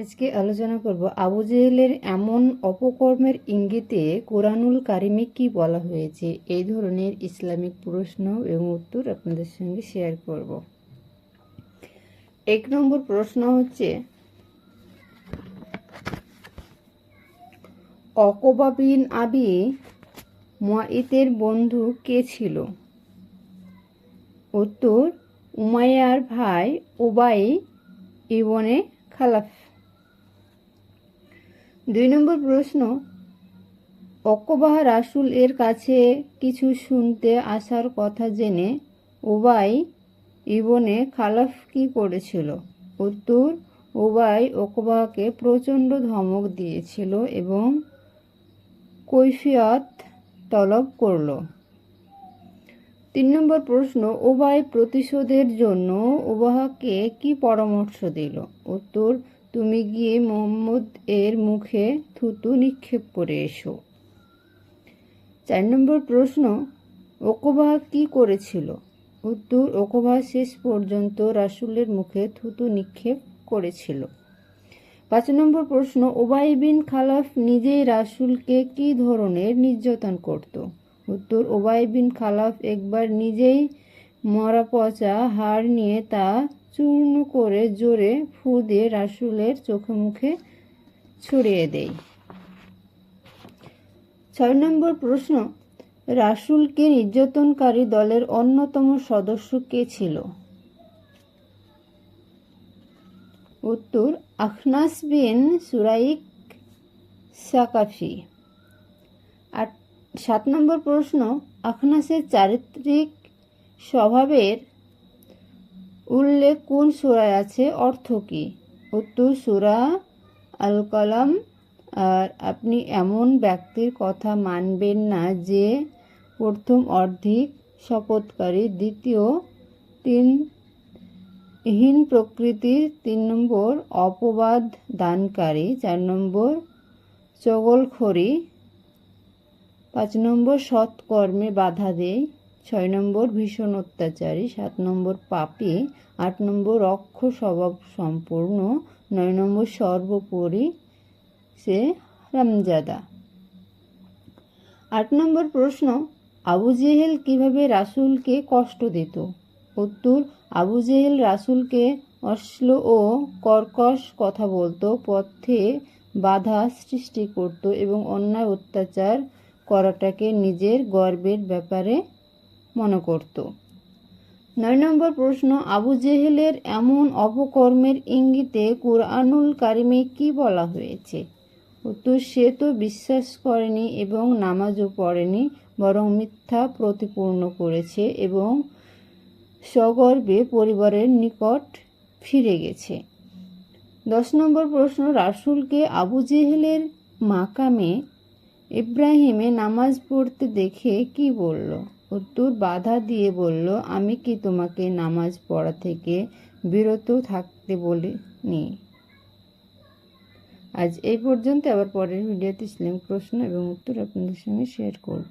আজকে আলোচনা করব আবু জেহেলের এমন অপকর্মের ইঙ্গিতে কোরআনুল কারিমে কি বলা হয়েছে? এই ধরনের ইসলামিক প্রশ্ন এবং উত্তর আপনাদের সঙ্গে শেয়ার করব। এক নম্বর প্রশ্ন হচ্ছে, অকবা বিন আবি মুয়াইতের বন্ধু কে ছিল? উত্তর, উমাইয়ার ভাই ওবাই ইবনে খালাফ। দুই নম্বর প্রশ্ন, অকবাহ রাসুল এর কাছে কিছু শুনতে আসার কথা জেনে ওবাই ইবনে খালাফ কি করেছিল? উত্তর, ওবাই ওকবাহকে প্রচণ্ড ধমক দিয়েছিল এবং কৈফিয়ত তলব করল। তিন নম্বর প্রশ্ন, ওবাই প্রতিশোধের জন্য ওবাহাকে কি পরামর্শ দিল? উত্তর তুমি গিয়ে মোহাম্মদ এর মুখে থুতু নিক্ষেপ করে এসো। চার নম্বর প্রশ্ন, ওকবা কি করেছিল? উত্তর, ওকবা শেষ পর্যন্ত রাসুলের মুখে থুতু নিক্ষেপ করেছিল। পাঁচ নম্বর প্রশ্ন, ওবাই বিন খালাফ নিজেই রাসুলকে কি ধরনের নির্যাতন করত? উত্তর, ওবাই বিন খালাফ একবার নিজেই মরা পচা হাড় নিয়ে তা চূর্ণ করে জোরে ফু দিয়ে রাসুলের চোখে মুখে ছড়িয়ে দেয় ছয় নম্বর প্রশ্ন, রাসুলকে নির্যাতনকারী দলের অন্যতম সদস্য কে ছিল? উত্তর, আখনাস বিন সুরাইক সাকাফি। আট সাত নম্বর প্রশ্ন, আখনাসের চারিত্রিক স্বভাবের উল্লেখ কোন সুরায় আছে? অর্থ কি? উত্তর, সুরা আল কালাম আর আপনি এমন ব্যক্তির কথা মানবেন না যে প্রথম অর্ধেক শপথকারী, দ্বিতীয় তিন হীন প্রকৃতির, তিন নম্বর অপবাদ দানকারী, চার নম্বর চগলখড়ি, পাঁচ নম্বর সৎকর্মে বাধা দেয়। নম্বর ভীষণ অত্যাচারী, সাত নম্বর পাপি, আট নম্বর অক্ষ স্বভাব সম্পূর্ণ, নয় নম্বর সর্বোপরি সে রামজাদা আট নম্বর প্রশ্ন, আবু জেহেল কীভাবে রাসুলকে কষ্ট দিত? উত্তর, আবু জেহেল রাসুলকে অশ্ল ও কর্কশ কথা বলতো, পথে বাধা সৃষ্টি করত এবং অন্যায় অত্যাচার করাটাকে নিজের গর্বের ব্যাপারে মনে করত। নয় নম্বর প্রশ্ন, আবু জেহেলের এমন অপকর্মের ইঙ্গিতে কুরআনুল কারিমে কি বলা হয়েছে? উত্তর, সে তো বিশ্বাস করেনি এবং নামাজও পড়েনি, বরং মিথ্যা প্রতিপূর্ণ করেছে এবং সগর্বে পরিবারের নিকট ফিরে গেছে। দশ নম্বর প্রশ্ন, রাসুলকে আবু জেহেলের মাকামে ইব্রাহিমে নামাজ পড়তে দেখে কি বলল? উত্তর বাধা দিয়ে বলল, আমি কি তোমাকে নামাজ পড়া থেকে বিরত থাকতে বলিনি? আজ এই পর্যন্ত আবার পরের ভিডিওতে ইসলাম প্রশ্ন এবং উত্তর আপনাদের সঙ্গে শেয়ার করব।